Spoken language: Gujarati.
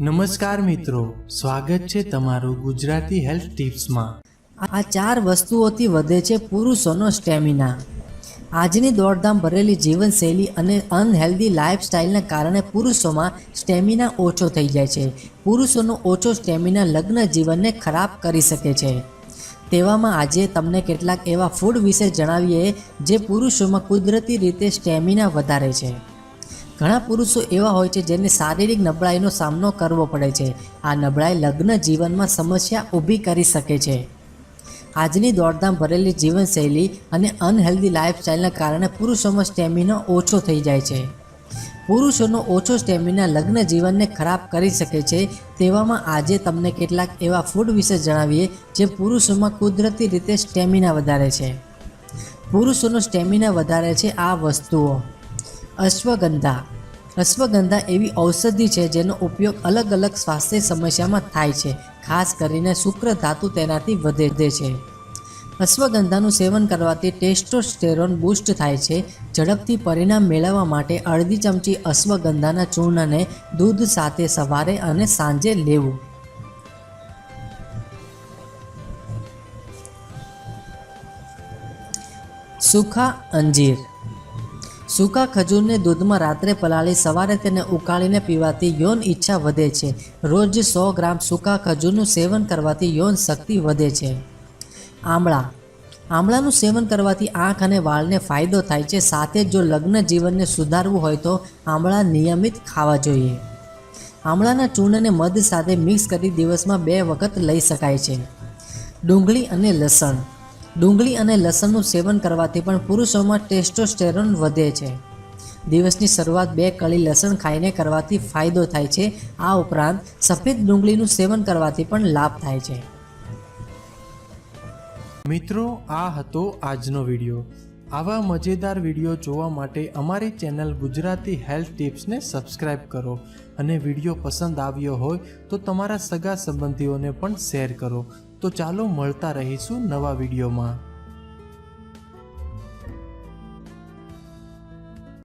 નમસ્કાર મિત્રો, સ્વાગત છે તમારું ગુજરાતી હેલ્થ ટિપ્સમાં. આ ચાર વસ્તુઓથી વધે છે પુરુષોનો સ્ટેમિના. આજની દોડધામ ભરેલી જીવનશૈલી અને અનહેલ્ધી લાઇફસ્ટાઇલના કારણે પુરુષોમાં સ્ટેમિના ઓછો થઈ જાય છે. પુરુષોનો ઓછો સ્ટેમિના લગ્ન જીવનને ખરાબ કરી શકે છે. તેવામાં આજે તમને કેટલાક એવા ફૂડ વિશે જણાવીએ જે પુરુષોમાં કુદરતી રીતે સ્ટેમિના વધારે છે. ઘણા પુરુષો એવા હોય છે જેને શારીરિક નબળાઈનો સામનો કરવો પડે છે. આ નબળાઈ લગ્ન જીવનમાં સમસ્યા ઊભી કરી શકે છે. આજની દોડધામ ભરેલી જીવનશૈલી અને અનહેલ્ધી લાઇફસ્ટાઇલના કારણે પુરુષોમાં સ્ટેમિના ઓછો થઈ જાય છે. પુરુષોનો ઓછો સ્ટેમિના લગ્ન જીવનને ખરાબ કરી શકે છે તેવામાં આજે તમને કેટલાક એવા ફૂડ વિશે જણાવીએ જે પુરુષોમાં કુદરતી રીતે સ્ટેમિના વધારે છે. પુરુષોનો સ્ટેમિના વધારે છે આ વસ્તુઓ. અશ્વગંધા. અશ્વગંધા એવી ઔષધિ છે જેનો ઉપયોગ અલગ અલગ સ્વાસ્થ્ય સમસ્યામાં થાય છે, ખાસ કરીને શુક્ર ધાતુ તેનાથી વધે છે. અશ્વગંધાનું સેવન કરવાથી ટેસ્ટોસ્ટેરોન બૂસ્ટ થાય છે, ઝડપથી પરિણામ મેળવવા માટે અડધી ચમચી અશ્વગંધાના ચૂર્ણને દૂધ સાથે સવારે અને સાંજે લેવું. સૂખા અંજીર સૂકા ખજૂરને દૂધમાં રાત્રે પલાળી, સવારે તેને ઉકાળીને પીવાથી યૌન ઈચ્છા વધે છે. રોજ સો ગ્રામ સૂકા ખજૂરનું સેવન કરવાથી યૌન શક્તિ વધે છે. આમળા. આમળાનું સેવન કરવાથી આંખ અને વાળને ફાયદો થાય છે. સાથે જો લગ્ન જીવનને સુધારવું હોય તો આમળા નિયમિત ખાવા જોઈએ. આમળાના ચૂર્ણને મધ સાથે મિક્સ કરી દિવસમાં બે વખત લઈ શકાય છે. ડુંગળી અને લસણ. ડુંગળી અને લસણનું સેવન કરવાથી પણ પુરુષોમાં ટેસ્ટોસ્ટેરોન વધે છે. દિવસની શરૂઆત બે કળી લસણ ખાઈને કરવાથી ફાયદો થાય છે. આ ઉપરાંત સફેદ ડુંગળીનું સેવન કરવાથી પણ લાભ થાય છે. મિત્રો, આ હતો આજનો વીડિયો. આવા મજેદાર વીડિયો જોવા માટે અમારી ચેનલ ગુજરાતી હેલ્થ ટિપ્સને સબસ્ક્રાઇબ કરો અને વીડિયો પસંદ આવ્યો હોય તો તમારા સગા સંબંધીઓને પણ શેર કરો. તો ચાલો મળતા રહીશું નવા વિડીયોમાં.